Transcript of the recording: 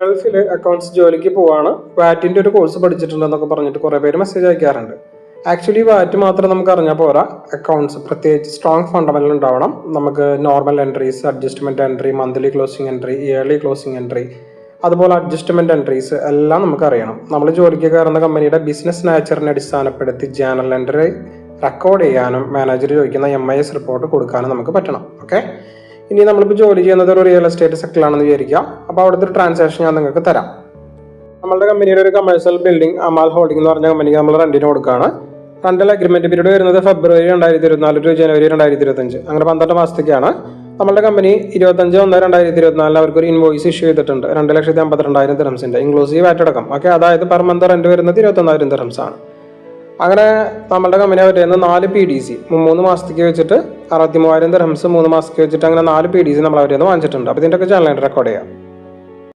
ഗൾഫിൽ അക്കൗണ്ട്സ് ജോലിക്ക് പോവാണ്. വാറ്റിന്റെ ഒരു കോഴ്സ് പഠിച്ചിട്ടുണ്ടെന്നൊക്കെ പറഞ്ഞിട്ട് കുറേ പേര് മെസ്സേജ് അയക്കാറുണ്ട്. ആക്ച്വലി വാറ്റ് മാത്രം നമുക്ക് അറിഞ്ഞാൽ പോരാ. അക്കൗണ്ട്സ് പ്രത്യേകിച്ച് സ്ട്രോങ് ഫണ്ടമെന്റൽ ഉണ്ടാവണം. നമുക്ക് normal entries adjustment entry monthly closing entry yearly closing entry അതുപോലെ അഡ്ജസ്റ്റ്മെന്റ് എൻട്രീസ് എല്ലാം നമുക്ക് അറിയണം. നമ്മൾ ജോലിക്ക് കയറുന്ന കമ്പനിയുടെ ബിസിനസ് നാച്ചറിനെ അടിസ്ഥാനപ്പെടുത്തി ജേണൽ എൻട്രി റെക്കോർഡ് ചെയ്യാനും മാനേജർ ചോദിക്കുന്ന എം ഐ എസ് റിപ്പോർട്ട് കൊടുക്കാനും നമുക്ക് പറ്റണം. ഓക്കെ ഇനി നമ്മളിപ്പോൾ ജോലി ചെയ്യുന്നത് ഒരു റിയൽ എസ്റ്റേറ്റ് സെക്ടറിലാണെന്ന് വിചാരിക്കാം. അപ്പോൾ അവിടുത്തെ ഒരു ട്രാൻസാക്ഷൻ ഞാൻ നിങ്ങൾക്ക് തരാം. നമ്മളുടെ കമ്പനിയുടെ ഒരു കമേഴ്സ്യൽ ബിൽഡിംഗ് അമാൽ ഹോൾഡിംഗ് എന്ന് പറഞ്ഞ കമ്പനിക്ക് നമ്മൾ റെന്റിന് കൊടുക്കുകയാണ് റെന്റൽ അഗ്രിമെന്റ് പീരീഡ് വരുന്നത് ഫെബ്രുവരി രണ്ടായിരത്തി ഇരുപത്തിനാല് ടു ജനുവരി രണ്ടായിരത്തി ഇരുപത്തഞ്ച് അങ്ങനെ പന്ത്രണ്ട് മാസത്തേക്കാണ്. നമ്മുടെ കമ്പനി ഇരുപത്തഞ്ച് ഒന്ന് രണ്ടായിരത്തി ഇരുപത്തിനാലിൽ അവർക്ക് ഒരു ഇൻവോയ്സ് ഇഷ്യൂ ചെയ്തിട്ടുണ്ട്. രണ്ട് ലക്ഷത്തി അമ്പത്തിരണ്ടായിരം തിരംസിന്റെ ഇൻക്ലൂസീവ് ആയിട്ട് അടക്കം ഓക്കെ അതായത് പെർ മന്ത് റെന്റ് വരുന്നത് ഇരുപത്തൊന്നായിരം ദിറംസ് ആണ്. അങ്ങനെ നമ്മളുടെ കമ്പനി അവരുടെ നിന്ന് നാല് പി ഡി സി മൂന്ന് മാസത്തേക്ക് വെച്ചിട്ട് അറുപത്തി മൂവായിരം തിരംസ് മൂന്ന് മാസത്തേക്ക് വെച്ചിട്ട് അങ്ങനെ നാല് പി ഡി സി നമ്മൾ അവരുടെ നിന്ന് വാങ്ങിച്ചിട്ടുണ്ട്. അപ്പോൾ ഇതിന്റെയൊക്കെ ചാനലായിട്ട് റെക്കോർഡ് ചെയ്യാം.